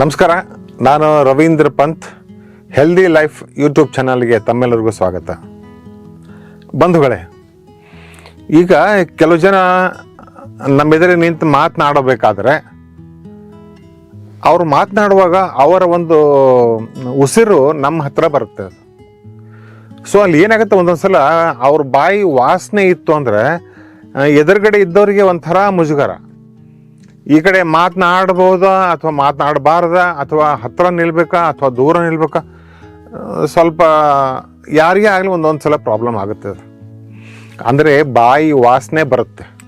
ನಮಸ್ಕಾರ, ನಾನು Ravindra Pant. Healthy life YouTube ಚಾನಲ್ಗೆ ತಮ್ಮೆಲ್ಲರಿಗೂ ಸ್ವಾಗತ. ಬಂಧುಗಳೇ, ಈಗ ಕೆಲವು ಜನ ನಮ್ಮ ಎದುರು ನಿಂತು ಮಾತನಾಡಬೇಕಾದ್ರೆ, ಅವರು ಮಾತನಾಡುವಾಗ ಅವರ ಒಂದು ಉಸಿರು ನಮ್ಮ ಹತ್ರ ಬರುತ್ತೆ ಸೊ ಅಲ್ಲಿ ಏನಾಗುತ್ತೆ ಒಂದೊಂದು ಸಲ ಅವ್ರ ಬಾಯಿ ವಾಸನೆ ಇತ್ತು ಅಂದರೆ, ಎದುರುಗಡೆ ಇದ್ದವರಿಗೆ ಒಂಥರ ಮುಜುಗರ. ಈ ಕಡೆ ಮಾತನಾಡ್ಬೋದಾ ಅಥವಾ ಮಾತನಾಡಬಾರ್ದ ಅಥವಾ ಹತ್ತಿರ ನಿಲ್ಬೇಕಾ ಅಥವಾ ದೂರ ನಿಲ್ಬೇಕಾ? ಸ್ವಲ್ಪ ಯಾರಿಗೇ ಆಗಲಿ ಒಂದೊಂದು ಸಲ ಪ್ರಾಬ್ಲಮ್ ಆಗುತ್ತೆ ಅದು. ಅಂದರೆ ಬಾಯಿ ವಾಸನೆ ಬರುತ್ತೆ.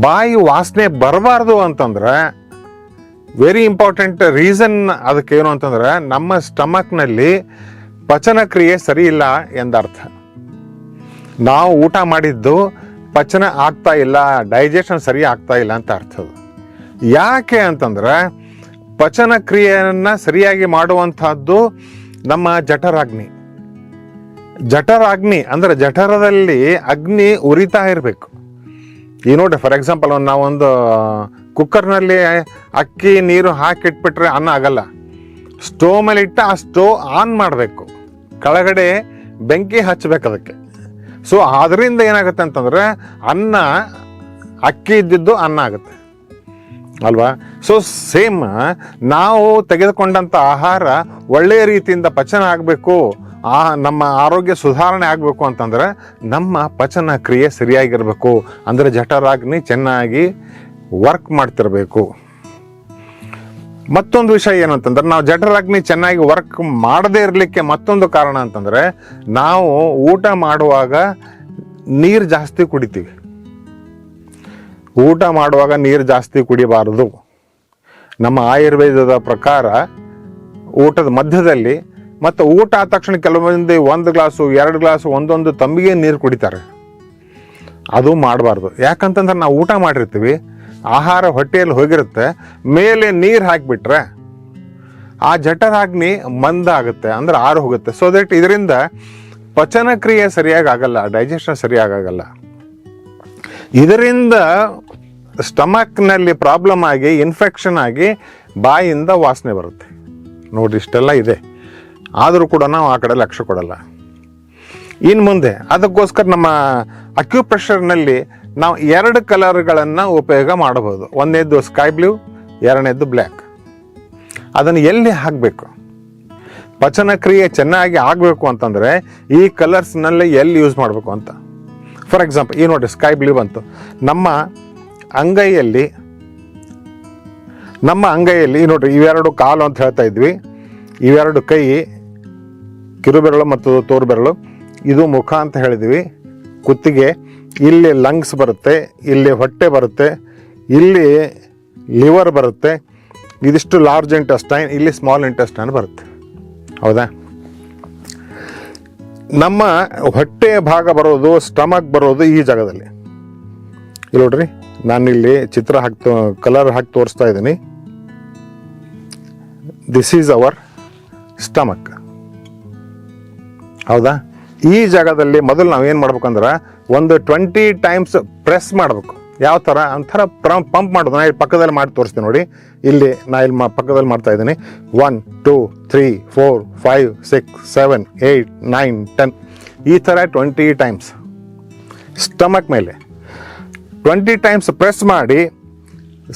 ಬಾಯಿ ವಾಸನೆ ಬರಬಾರ್ದು ಅಂತಂದ್ರೆ ವೆರಿ ಇಂಪಾರ್ಟೆಂಟ್ ರೀಸನ್ ಅದಕ್ಕೇನು ಅಂತಂದ್ರೆ ನಮ್ಮ ಸ್ಟಮಕ್ನಲ್ಲಿ ಪಚನ ಕ್ರಿಯೆ ಸರಿ ಇಲ್ಲ ಎಂದರ್ಥ. ನಾವು ಊಟ ಮಾಡಿದ್ದು ಪಚನ ಆಗ್ತಾ ಇಲ್ಲ ಡೈಜೆಷನ್ ಸರಿ ಆಗ್ತಾ ಇಲ್ಲ ಅಂತ ಅರ್ಥ ಅದು. ಯಾಕೆ ಅಂತಂದ್ರೆ ಪಚನ ಕ್ರಿಯೆಯನ್ನ ಸರಿಯಾಗಿ ಮಾಡುವಂತಹದ್ದು ನಮ್ಮ ಜಠರಾಗ್ನಿ. ಜಠರಾಗ್ನಿ ಅಂದ್ರೆ ಜಠರದಲ್ಲಿ ಅಗ್ನಿ ಉರಿತಾ ಇರಬೇಕು. ಈ ನೋಡಿ ಫಾರ್ ಎಕ್ಸಾಂಪಲ್ ಒಂದು ನಾವೊಂದು ಕುಕ್ಕರ್ನಲ್ಲಿ ಅಕ್ಕಿ, ನೀರು ಹಾಕಿಟ್ಬಿಟ್ರೆ ಅನ್ನ ಆಗಲ್ಲ. ಸ್ಟೋವ್ ಮೇಲೆ ಇಟ್ಟು ಆ ಸ್ಟೋವ್ ಆನ್ ಮಾಡಬೇಕು. ಕೆಳಗಡೆ ಬೆಂಕಿ ಹಚ್ಚಬೇಕು ಅದಕ್ಕೆ. ಸೊ ಅದರಿಂದ ಏನಾಗುತ್ತೆ ಅಂತಂದ್ರೆ ಅನ್ನ, ಅಕ್ಕಿ ಇದ್ದಿದ್ದು ಅನ್ನ ಆಗುತ್ತೆ. ಅಲ್ವಾ? ಸೊ ಸೇಮ್ ನಾವು ತೆಗೆದುಕೊಂಡಂಥ ಆಹಾರ ಒಳ್ಳೆಯ ರೀತಿಯಿಂದ ಪಚನ ಆಗಬೇಕು, ಆ ನಮ್ಮ ಆರೋಗ್ಯ ಸುಧಾರಣೆ ಆಗಬೇಕು ಅಂತಂದ್ರೆ ನಮ್ಮ ಪಚನ ಕ್ರಿಯೆ ಸರಿಯಾಗಿರಬೇಕು. ಅಂದರೆ ಜಠರಾಗ್ನಿ ಚೆನ್ನಾಗಿ ವರ್ಕ್ ಮಾಡ್ತಿರಬೇಕು. ಮತ್ತೊಂದು ವಿಷಯ ಏನು ಅಂತಂದ್ರೆ ನಾವು ಜಠರಾಗ್ನಿ ಚೆನ್ನಾಗಿ ವರ್ಕ್ ಮಾಡದೇ ಇರಲಿಕ್ಕೆ ಮತ್ತೊಂದು ಕಾರಣ ಅಂತಂದ್ರೆ, ನಾವು ಊಟ ಮಾಡುವಾಗ ನೀರು ಜಾಸ್ತಿ ಕುಡಿತೀವಿ. ಊಟ ಮಾಡುವಾಗ ನೀರು ಜಾಸ್ತಿ ಕುಡಿಬಾರದು. ನಮ್ಮ ಆಯುರ್ವೇದದ ಪ್ರಕಾರ ಊಟದ ಮಧ್ಯದಲ್ಲಿ ಮತ್ತು ಊಟ ಆದ ತಕ್ಷಣ ಕೆಲವೊಂದು ಒಂದು ಗ್ಲಾಸು, ಎರಡು ಗ್ಲಾಸು, ಒಂದೊಂದು ತಂಬಿಗೆ ನೀರು ಕುಡಿತಾರೆ. ಅದು ಮಾಡಬಾರ್ದು. ಯಾಕಂತಂದ್ರೆ ನಾವು ಊಟ ಮಾಡಿರ್ತೀವಿ ಆಹಾರ ಹೊಟ್ಟೆಯಲ್ಲಿ ಹೋಗಿರುತ್ತೆ, ಮೇಲೆ ನೀರು ಹಾಕಿಬಿಟ್ರೆ ಆ ಜಠರಾಗ್ನಿ ಮಂದ ಆಗುತ್ತೆ, ಅಂದ್ರೆ ಆರು ಹೋಗುತ್ತೆ. ಸೊ ದಟ್ ಇದರಿಂದ ಪಚನ ಕ್ರಿಯೆ ಸರಿಯಾಗಿ ಆಗಲ್ಲ ಡೈಜೆಷನ್ ಸರಿಯಾಗಿ ಆಗಲ್ಲ. ಇದರಿಂದ ಸ್ಟಮಕ್ನಲ್ಲಿ ಪ್ರಾಬ್ಲಮ್ ಆಗಿ ಇನ್ಫೆಕ್ಷನ್ ಆಗಿ ಬಾಯಿಂದ ವಾಸನೆ ಬರುತ್ತೆ. ನೋಡಿ, ಇಷ್ಟೆಲ್ಲ ಇದೆ. ಆದರೂ ಕೂಡ ನಾವು ಆ ಕಡೆ ಲಕ್ಷ್ಯ ಕೊಡಲ್ಲ. ಇನ್ನು ಮುಂದೆ, ಅದಕ್ಕೋಸ್ಕರ ನಮ್ಮ ಅಕ್ಯುಪ್ರೆಷರ್ನಲ್ಲಿ ನಾವು ಎರಡು ಕಲರ್ಗಳನ್ನು ಉಪಯೋಗ ಮಾಡಬಹುದು. ಒಂದನೇದು ಸ್ಕೈ ಬ್ಲೂ ಎರಡನೇದು ಬ್ಲ್ಯಾಕ್ ಅದನ್ನು ಎಲ್ಲಿ ಹಾಕಬೇಕು? ಪಚನ ಕ್ರಿಯೆ ಚೆನ್ನಾಗಿ ಆಗಬೇಕು ಅಂತಂದರೆ ಈ ಕಲರ್ಸ್ನಲ್ಲಿ ಎಲ್ಲಿ ಯೂಸ್ ಮಾಡಬೇಕು ಅಂತ. ಫಾರ್ ಎಕ್ಸಾಂಪಲ್ ಈ ನೋಡಿ ಸ್ಕೈ ಬ್ಲೂ ಬಂತು. ನಮ್ಮ ಅಂಗೈಯಲ್ಲಿ ನಮ್ಮ ಅಂಗೈಯಲ್ಲಿ ನೋಡಿರಿ ಇವೆರಡು ಕಾಲು ಅಂತ ಹೇಳ್ತಾ ಇದ್ವಿ. ಇವೆರಡು ಕೈ, ಕಿರುಬೆರಳು ಮತ್ತು ತೋರುಬೆರಳು. ಇದು ಮುಖ ಅಂತ ಹೇಳಿದ್ವಿ. ಕುತ್ತಿಗೆ ಇಲ್ಲಿ ಲಂಗ್ಸ್ ಬರುತ್ತೆ, ಇಲ್ಲಿ ಹೊಟ್ಟೆ ಬರುತ್ತೆ, ಇಲ್ಲಿ ಲಿವರ್ ಬರುತ್ತೆ, ಇದಿಷ್ಟು ಲಾರ್ಜ್ ಇಂಟೆಸ್ಟೈನ್ ಇಲ್ಲಿ ಸ್ಮಾಲ್ ಇಂಟೆಸ್ಟೈನ್ ಬರುತ್ತೆ. ಹೌದಾ? ನಮ್ಮ ಹೊಟ್ಟೆ ಭಾಗ ಬರೋದು ಸ್ಟಮಕ್ ಬರೋದು ಈ ಜಾಗದಲ್ಲಿ. ಇಲ್ಲಿ ನೋಡ್ರಿ, ನಾನಿಲ್ಲಿ ಚಿತ್ರ ಹಾಕಿ ಕಲರ್ ಹಾಕಿ ತೋರಿಸ್ತಾ ಇದ್ದೀನಿ. ದಿಸ್ ಈಸ್ ಅವರ್ ಸ್ಟಮಕ್ ಹೌದಾ? ಈ ಜಾಗದಲ್ಲಿ ಮೊದಲು ನಾವು ಏನು ಮಾಡ್ಬೇಕಂದ್ರೆ ಒಂದು ಟ್ವೆಂಟಿ ಟೈಮ್ಸ್ ಪ್ರೆಸ್ ಮಾಡಬೇಕು. ಯಾವ ಥರ? ಒಂಥರ ಪಂಪ್ ಮಾಡೋದು ನಾ ಇಲ್ಲಿ ಪಕ್ಕದಲ್ಲಿ ಮಾಡಿ ತೋರಿಸ್ತೀನಿ ನೋಡಿ. ಇಲ್ಲಿ ನಾ ಇಲ್ಲಿ ಮಾ ಪಕ್ಕದಲ್ಲಿ ಮಾಡ್ತಾ ಇದ್ದೀನಿ. One two three four five six seven eight nine ten ಈ ಥರ ಟ್ವೆಂಟಿ ಟೈಮ್ಸ್. ಸ್ಟಮಕ್ ಮೇಲೆ. ಟ್ವೆಂಟಿ ಟೈಮ್ಸ್ ಪ್ರೆಸ್ ಮಾಡಿ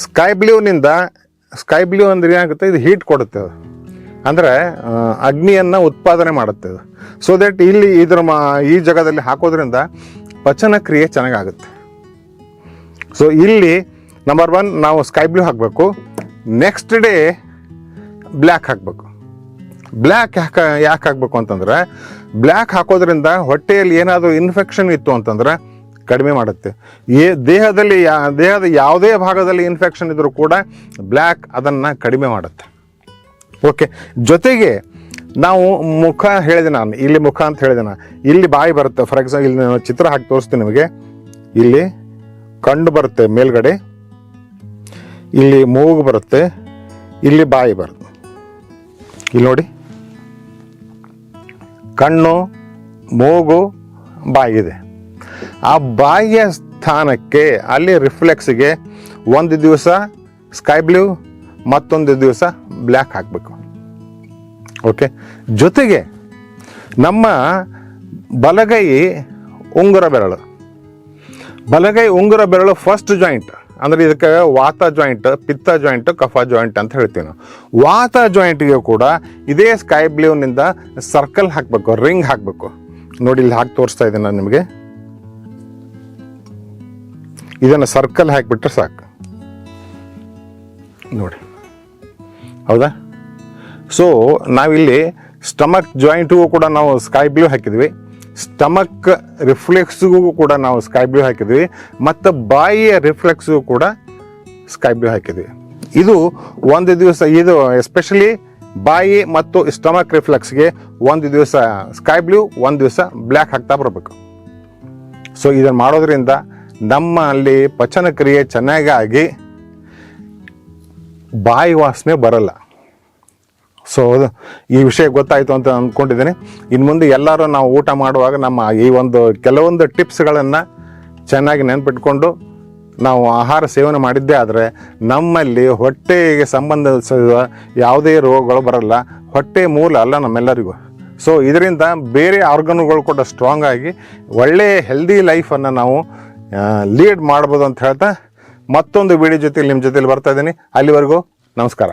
ಸ್ಕೈ ಬ್ಲೂನಿಂದ ಸ್ಕೈ ಬ್ಲೂ ಅಂದರೆ ಏನಾಗುತ್ತೆ? ಇದು ಹೀಟ್ ಕೊಡುತ್ತೆ. ಅದು ಅಂದರೆ ಅಗ್ನಿಯನ್ನು ಉತ್ಪಾದನೆ ಮಾಡುತ್ತೆ. ಅದು ಸೊ ದಟ್ ಇಲ್ಲಿ ಇದ್ರ ಮಾ ಈ ಜಾಗದಲ್ಲಿ ಹಾಕೋದ್ರಿಂದ ಪಚನ ಕ್ರಿಯೆ ಚೆನ್ನಾಗಾಗುತ್ತೆ. ಸೊ ಇಲ್ಲಿ ನಂಬರ್ ಒನ್ ನಾವು ಸ್ಕೈ ಬ್ಲೂ ಹಾಕಬೇಕು. ನೆಕ್ಸ್ಟ್ ಡೇ ಬ್ಲ್ಯಾಕ್ ಹಾಕಬೇಕು. ಬ್ಲ್ಯಾಕ್ ಯಾಕೆ ಯಾಕೆ ಹಾಕಬೇಕು ಅಂತಂದರೆ ಬ್ಲ್ಯಾಕ್ ಹಾಕೋದ್ರಿಂದ ಹೊಟ್ಟೆಯಲ್ಲಿ ಏನಾದರೂ ಇನ್ಫೆಕ್ಷನ್ ಇತ್ತು ಅಂತಂದರೆ ಕಡಿಮೆ ಮಾಡುತ್ತೆ. ಏ, ದೇಹದಲ್ಲಿ ಯಾ, ದೇಹದ ಯಾವುದೇ ಭಾಗದಲ್ಲಿ ಇನ್ಫೆಕ್ಷನ್ ಇದ್ದರೂ ಕೂಡ ಬ್ಲ್ಯಾಕ್ ಅದನ್ನು ಕಡಿಮೆ ಮಾಡುತ್ತೆ. ಓಕೆ ಜೊತೆಗೆ ನಾವು ಮುಖ ಹೇಳಿದೆ ನಾನು, ಇಲ್ಲಿ ಮುಖ ಅಂತ ಹೇಳಿದೆ ನಾನು. ಇಲ್ಲಿ ಬಾಯಿ ಬರುತ್ತೆ ಫಾರ್ ಎಕ್ಸಾಂಪಲ್ ಇಲ್ಲಿ ನಾನು ಚಿತ್ರ ಹಾಕಿ ತೋರಿಸ್ತೀನಿ ನಿಮಗೆ. ಇಲ್ಲಿ ಕಂಡು ಬರುತ್ತೆ ಮೇಲ್ಗಡೆ, ಇಲ್ಲಿ ಮೂಗು ಬರುತ್ತೆ, ಇಲ್ಲಿ ಬಾಯಿ ಬರುತ್ತೆ. ಇಲ್ಲಿ ನೋಡಿ. ಕಣ್ಣು, ಮೂಗು ಬಾಯಿದೆ ಆ ಬಾಯಿಯ ಸ್ಥಾನಕ್ಕೆ, ಅಲ್ಲಿ ರಿಫ್ಲೆಕ್ಸ್ಗೆ ಒಂದು ದಿವಸ ಸ್ಕೈ ಬ್ಲೂ ಮತ್ತೊಂದು ದಿವಸ ಬ್ಲ್ಯಾಕ್ ಹಾಕಬೇಕು. ಓಕೆ ಜೊತೆಗೆ ನಮ್ಮ ಬಲಗೈ ಉಂಗುರ ಬೆರಳು. ಬಲಗೈ ಉಂಗುರ ಬೆರಳು ಫಸ್ಟ್ ಜಾಯಿಂಟ್ ಅಂದರೆ ಇದಕ್ಕೆ ವಾತ ಜಾಯಿಂಟ್ ಪಿತ್ತ ಜಾಯಿಂಟ್ ಕಫ ಜಾಯಿಂಟ್ ಅಂತ ಹೇಳ್ತೀವಿ ನಾವು ವಾತ ಜಾಯಿಂಟ್ಗೆ ಕೂಡ ಇದೇ ಸ್ಕೈ ಬ್ಲೂನಿಂದ ಸರ್ಕಲ್ ಹಾಕಬೇಕು ರಿಂಗ್ ಹಾಕಬೇಕು. ನೋಡಿ ಇಲ್ಲಿ ಹಾಕಿ ತೋರಿಸ್ತಾ ಇದ್ದೀನಿ ನಾನು ನಿಮಗೆ. ಇದನ್ನು ಸರ್ಕಲ್ ಹಾಕಿಬಿಟ್ರೆ ಸಾಕು. ನೋಡಿ. ಹೌದಾ? ಸೊ ನಾವಿಲ್ಲಿ ಸ್ಟಮಕ್ ಜಾಯಿಂಟಿಗೂ ಕೂಡ ನಾವು ಸ್ಕೈ ಬ್ಲೂ ಹಾಕಿದ್ವಿ. ಸ್ಟಮಕ್ ರಿಫ್ಲೆಕ್ಸ್ಗೂ ಕೂಡ ನಾವು ಸ್ಕೈ ಬ್ಲೂ ಹಾಕಿದ್ವಿ. ಮತ್ತು ಬಾಯಿಯ ರಿಫ್ಲೆಕ್ಸ್ಗೂ ಕೂಡ ಸ್ಕೈ ಬ್ಲೂ ಹಾಕಿದ್ವಿ. ಇದು ಒಂದು ದಿವಸ, ಇದು ಎಸ್ಪೆಷಲಿ ಬಾಯಿ ಮತ್ತು ಸ್ಟಮಕ್ ರಿಫ್ಲೆಕ್ಸ್ಗೆ ಒಂದು ದಿವಸ ಸ್ಕೈ ಬ್ಲೂ ಒಂದು ದಿವಸ ಬ್ಲ್ಯಾಕ್ ಹಾಕ್ತಾ ಬರಬೇಕು. ಸೊ ಇದನ್ನು ಮಾಡೋದ್ರಿಂದ ನಮ್ಮಲ್ಲಿ ಪಚನ ಕ್ರಿಯೆ ಚೆನ್ನಾಗಿ ಆಗಿ ಬಾಯಿ ವಾಸನೆ ಬರಲ್ಲ. ಸೊ ಈ ವಿಷಯ ಗೊತ್ತಾಯಿತು ಅಂತ ಅಂದ್ಕೊಂಡಿದ್ದೀನಿ ಇನ್ನು ಮುಂದೆ ಎಲ್ಲರೂ ನಾವು ಊಟ ಮಾಡುವಾಗ ನಮ್ಮ ಈ ಒಂದು ಕೆಲವೊಂದು ಟಿಪ್ಸ್ಗಳನ್ನು ಚೆನ್ನಾಗಿ ನೆನ್ಪಿಟ್ಕೊಂಡು ನಾವು ಆಹಾರ ಸೇವನೆ ಮಾಡಿದ್ದೇ ಆದರೆ ನಮ್ಮಲ್ಲಿ ಹೊಟ್ಟೆಗೆ ಸಂಬಂಧಿಸಿದ ಯಾವುದೇ ರೋಗಗಳು ಬರಲ್ಲ. ಹೊಟ್ಟೆ ಮೂಲ ಅಲ್ಲ ನಮ್ಮೆಲ್ಲರಿಗೂ. ಸೊ ಇದರಿಂದ ಬೇರೆ ಆರ್ಗನ್ಗಳು ಕೂಡ ಸ್ಟ್ರಾಂಗ್ ಆಗಿ ಒಳ್ಳೆಯ ಹೆಲ್ದಿ ಲೈಫನ್ನು ನಾವು ಲೀಡ್ ಮಾಡ್ಬೋದು ಅಂತ ಹೇಳ್ತಾ ಮತ್ತೊಂದು ವಿಡಿಯೋ ಜೊತೆ ನಿಮ್ಮ ಜೊತೆಲಿ ಬರ್ತಾ ಇದ್ದೀನಿ. ಅಲ್ಲಿವರೆಗೂ ನಮಸ್ಕಾರ.